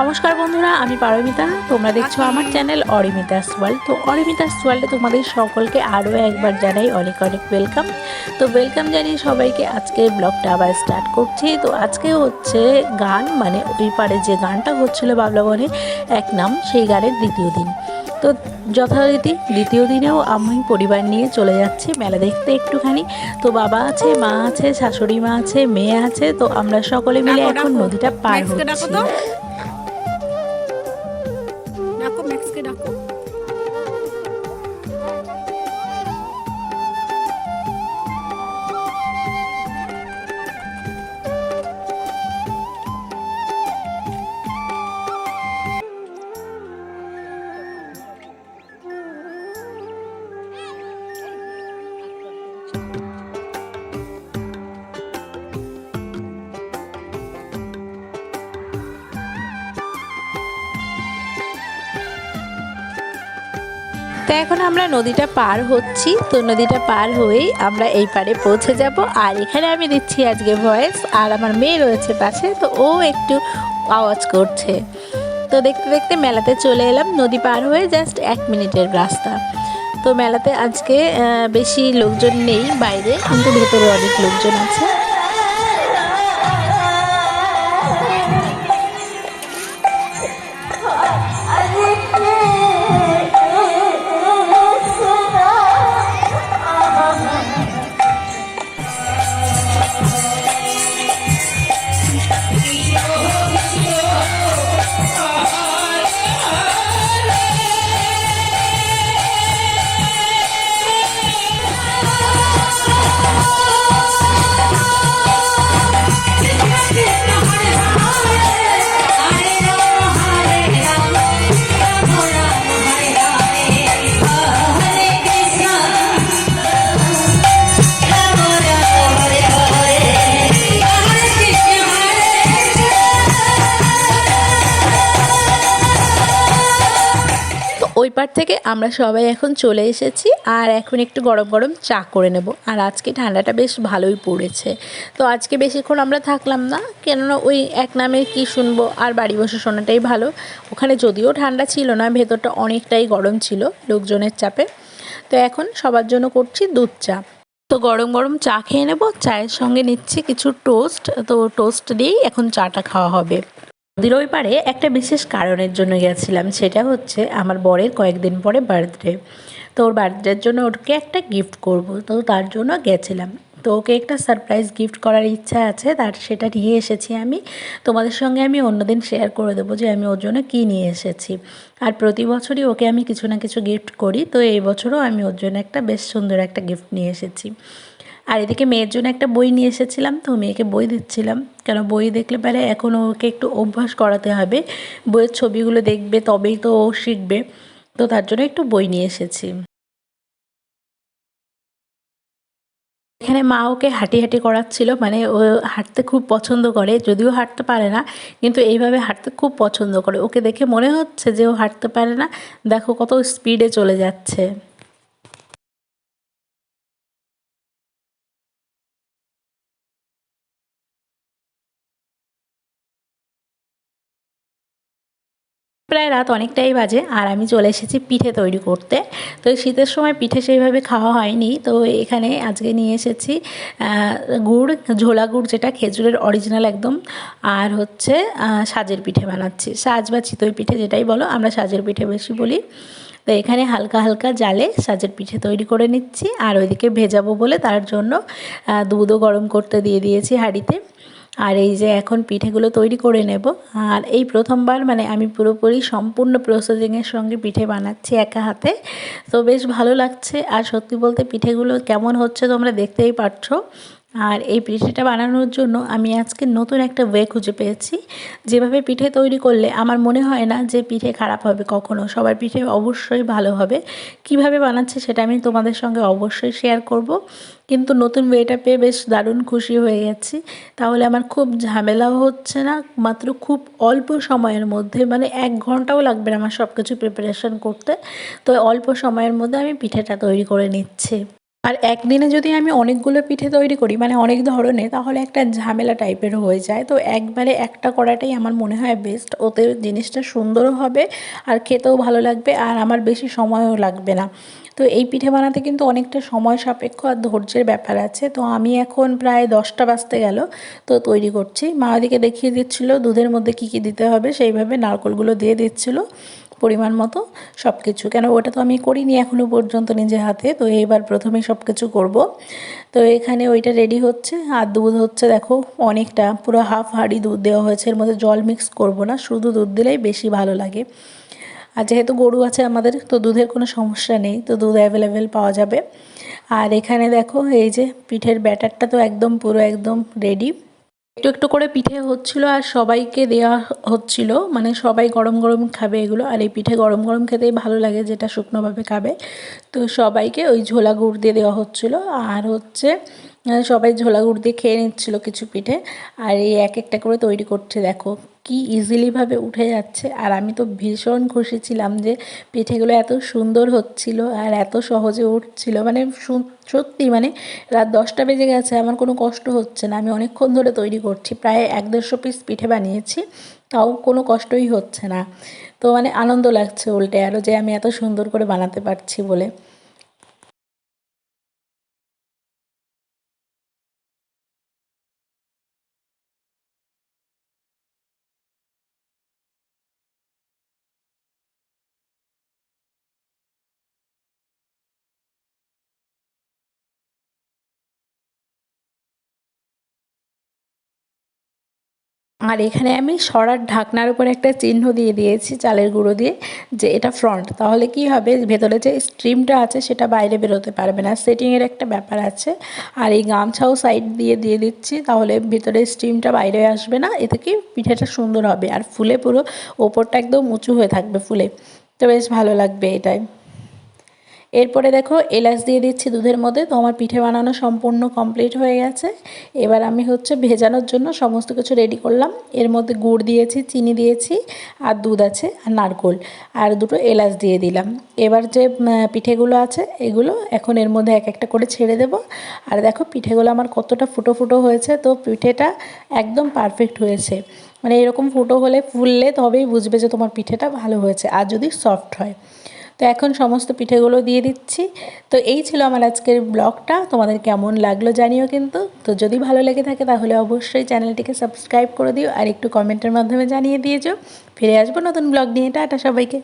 নমস্কার বন্ধুরা আমি পারমিতা। তোমরা দেখছ আমার চ্যানেল অরিমিতাস ওয়ার্ল্ড তো অরিমিতাস ওয়ার্ল্ডে তোমাদের সকলকে আরও একবার জানাই অনেক অনেক ওয়েলকাম তো ওয়েলকাম জানিয়ে সবাইকে আজকে ব্লগটা আবার স্টার্ট করছি। তো আজকে হচ্ছে গান মানে ওই পারে যে গানটা হচ্ছিল বাবলাবনে এক নাম সেই গানের দ্বিতীয় দিন। তো যথারীতি দ্বিতীয় দিনেও আমি পরিবার নিয়ে চলে যাচ্ছি মেলা দেখতে একটুখানি। তো বাবা আছে মা আছে শাশুড়ি মা আছে মেয়ে আছে তো আমরা সকলে মিলে এখন নদীটা পার হচ্ছি। তো এখন আমরা নদীটা পার হচ্ছি, তো নদীটা পার হয়েই আমরা এই পারে পৌঁছে যাব। আর এখানে আমি দিচ্ছি আজকে ভয়েস, আর আমার মেয়ে রয়েছে পাশে, তো ও একটু আওয়াজ করছে। তো দেখতে দেখতে মেলাতে চলে এলাম, নদী পার হয়ে জাস্ট এক মিনিটের রাস্তা। তো মেলাতে আজকে বেশি লোকজন নেই বাইরে কিন্তু ভেতরে অনেক লোকজন আছে। পার থেকে আমরা সবাই এখন চলে এসেছি আর এখন একটু গরম গরম চা করে নেব। আর আজকে ঠান্ডাটা বেশ ভালোই পড়েছে। তো আজকে বেশিক্ষণ আমরা থাকলাম না, কেননা ওই এক নামে কি শুনব আর বাড়ি বসে শোনাটাই ভালো। ওখানে যদিও ঠান্ডা ছিল না, ভেতরটা অনেকটাই গরম ছিল লোকজনের চাপে। তো এখন সবার জন্য করছি দুধ চা। তো গরম গরম চা খেয়ে নেব, চায়ের সঙ্গে নিচ্ছি কিছু টোস্ট। তো টোস্ট দিয়েই এখন চাটা খাওয়া হবে। নদীর ওই পারে একটা বিশেষ কারণের জন্য গেছিলাম, সেটা হচ্ছে আমার বরের কয়েকদিন পরে বার্থডে। তো ওর বার্থডের জন্য ওকে একটা গিফট করব, তো তার জন্য গেছিলাম। তো ওকে একটা সারপ্রাইজ গিফট করার ইচ্ছা আছে, তার সেটা নিয়ে এসেছি আমি। তোমাদের সঙ্গে আমি অন্যদিন শেয়ার করে দেবো যে আমি ওর জন্য কী নিয়ে এসেছি। আর প্রতি বছরই ওকে আমি কিছু না কিছু গিফট করি, তো এই বছরও আমি ওর জন্য একটা বেশ সুন্দর একটা গিফট নিয়ে এসেছি। আর এদিকে মেয়ের জন্য একটা বই নিয়ে এসেছিলাম, তো মেয়েকে বই দিচ্ছিলাম। কেন বই দেখলে পারে এখন ওকে একটু অভ্যাস করাতে হবে। বইয়ের ছবিগুলো দেখবে, তবেই তো ও শিখবে। তো তার জন্য একটু বই নিয়ে এসেছি। এখানে মা ওকে হাঁটি হাঁটি করাচ্ছিল মানে ও হাঁটতে খুব পছন্দ করে, যদিও হাঁটতে পারে না, কিন্তু এইভাবে হাঁটতে খুব পছন্দ করে। ওকে দেখে মনে হচ্ছে যে ও হাঁটতে পারে না। দেখো কত স্পিডে চলে যাচ্ছে। প্রায় রাত অনেকটাই বাজে আর আমি চলে এসেছি পিঠে তৈরি করতে। তো শীতের সময় পিঠে সেইভাবে খাওয়া হয়নি। তো এখানে আজকে নিয়ে এসেছি গুড়, ঝোলা গুড় যেটা খেজুরের অরিজিনাল একদম। আর হচ্ছে সাজের পিঠে বানাচ্ছি। সাজ বা চিতই পিঠে যেটাই বলো, আমরা সাজের পিঠে বেশি বলি। তো এখানে হালকা হালকা জালে সাজের পিঠে তৈরি করে নিচ্ছি। আর ওইদিকে ভেজাবো বলে তার জন্য দুধও গরম করতে দিয়ে দিয়েছি হাঁড়িতে। আর এই যে এখন পিঠেগুলো তৈরি করে নেব। আর এই প্রথমবার মানে আমি পুরোপুরি সম্পূর্ণ প্রসেসিংয়ের সঙ্গে পিঠে বানাচ্ছি একা হাতে। তো বেশ ভালো লাগছে। আর সত্যি বলতে পিঠেগুলো কেমন হচ্ছে তোমরা দেখতেই পারছ। আর এই পিঠেটা বানানোর জন্য আমি আজকে নতুন একটা ওয়ে খুঁজে পেয়েছি। যেভাবে পিঠে তৈরি করলে আমার মনে হয় না যে পিঠে খারাপ হবে কখনো, সবার পিঠে অবশ্যই ভালো হবে। কীভাবে বানাচ্ছে সেটা আমি তোমাদের সঙ্গে অবশ্যই শেয়ার করব। কিন্তু নতুন ওয়েটা পেয়ে বেশ দারুণ খুশি হয়ে গেছি। তাহলে আমার খুব ঝামেলাও হচ্ছে না, মাত্র খুব অল্প সময়ের মধ্যে মানে এক ঘন্টাও লাগবে আমার সব কিছু প্রিপারেশন করতে। তো অল্প সময়ের মধ্যে আমি পিঠেটা তৈরি করে নিচ্ছি। আর একদিনে যদি আমি অনেকগুলো পিঠে তৈরি করি মানে অনেক ধরনের, তাহলে একটা ঝামেলা টাইপের হয়ে যায়। তো একবারে একটা করাটাই আমার মনে হয় বেস্ট ওতে জিনিসটা সুন্দরও হবে আর খেতেও ভালো লাগবে আর আমার বেশি সময়ও লাগবে না। তো এই পিঠে বানাতে কিন্তু অনেকটা সময় সাপেক্ষ আর ধৈর্যের ব্যাপার আছে। তো আমি এখন প্রায় দশটা বাজতে গেল, তো তৈরি করছি। মা ওদিকে দেখিয়ে দিচ্ছিল দুধের মধ্যে কী কী দিতে হবে, সেইভাবে নারকলগুলো দিয়ে দিচ্ছিল। পরিমাণ মতো সব কিছু কেন ওটা তো আমি করিনি এখনও পর্যন্ত নিজে হাতে, তো এইবার প্রথমে সব কিছু করব। তো এখানে ওইটা রেডি হচ্ছে, আর দুধ হচ্ছে দেখো অনেকটা, পুরো হাফ হাঁড়ি দুধ দেওয়া হয়েছে, এর মধ্যে জল মিক্স করব না, শুধু দুধ দিলেই বেশি ভালো লাগে। আর যেহেতু গরু আছে আমাদের, তো দুধের কোনো সমস্যা নেই, তো দুধ অ্যাভেলেবেল পাওয়া যাবে। আর এখানে দেখো এই যে পিঠের ব্যাটারটা তো একদম পুরো একদম রেডি একটু একটু করে পিঠে হচ্ছিল আর সবাইকে দেওয়া হচ্ছিল। মানে সবাই গরম গরম খাবে এগুলো। আর এই পিঠে গরম গরম খেতেই ভালো লাগে যেটা শুকনোভাবে খাবে। তো সবাইকে ওই ঝোলা গুড় দিয়ে দেওয়া হচ্ছিল। আর হচ্ছে, সবাই ঝোলা গুড় দিয়ে খেয়ে নিচ্ছিল কিছু পিঠে। আর এই এক একটা করে তৈরি করছে, দেখো। কি ইজিলিভাবে উঠে যাচ্ছে। আর আমি তো ভীষণ খুশি ছিলাম যে পিঠেগুলো এত সুন্দর হচ্ছিল আর এত সহজে উঠছিল। মানে সত্যি মানে রাত দশটা বেজে গেছে, আমার কোনো কষ্ট হচ্ছে না। আমি অনেকক্ষণ ধরে তৈরি করছি, প্রায় এক দেড়শো পিস পিঠে বানিয়েছি, তাও কোনো কষ্টই হচ্ছে না। তো মানে আনন্দ লাগছে উল্টে আরও যে আমি এত সুন্দর করে বানাতে পারছি বলে। আর এখানে আমি সরার ঢাকনার উপর একটা চিহ্ন দিয়ে দিয়েছি, চালের গুঁড়ো দিয়ে, যে এটা ফ্রন্ট তাহলে কি হবে? ভেতরে যে স্ট্রিমটা আছে সেটা বাইরে বেরোতে পারবে না। সেটিংয়ের একটা ব্যাপার আছে। আর এই গামছাও সাইড দিয়ে দিয়ে দিচ্ছি, তাহলে ভেতরে স্ট্রিমটা বাইরে আসবে না। এতে কি পিঠেটা সুন্দর হবে। আর ফুলে পুরো ওপরটা একদম উঁচু হয়ে থাকবে ফুলে। তো বেশ ভালো লাগবে এটাই। এরপরে দেখো এলাচ দিয়ে দিচ্ছি দুধের মধ্যে, তো আমার পিঠে বানানো সম্পূর্ণ কমপ্লিট হয়ে গেছে। এবার আমি হচ্ছে ভেজানোর জন্য সমস্ত কিছু রেডি করলাম। এর মধ্যে গুড় দিয়েছি, চিনি দিয়েছি, আর দুধ আছে, আর নারকোল, আর দুটো এলাচ দিয়ে দিলাম। এবার যে পিঠেগুলো আছে, এগুলো এখন এর মধ্যে এক একটা করে ছেড়ে দেব। আর দেখো পিঠেগুলো আমার কতটা ফুটো ফুটো হয়েছে, তো পিঠেটা একদম পারফেক্ট হয়েছে। মানে এরকম ফুটো হলে, ফুললে তবেই বুঝবে যে তোমার পিঠেটা ভালো হয়েছে, আর যদি সফট হয়। তো এখন সমস্ত পিঠেগুলো দিয়ে দিচ্ছি। তো এই ছিল আমার আজকের ব্লগটা। তোমাদের কেমন লাগল জানিও কিন্তু। তো যদি ভালো লেগে থাকে তাহলে অবশ্যই চ্যানেলটিকে সাবস্ক্রাইব করে দিও আর একটু কমেন্টের মাধ্যমে জানিয়ে দিয়েছ ফিরে আসব নতুন ব্লগ নিয়ে। এটা সবাইকে।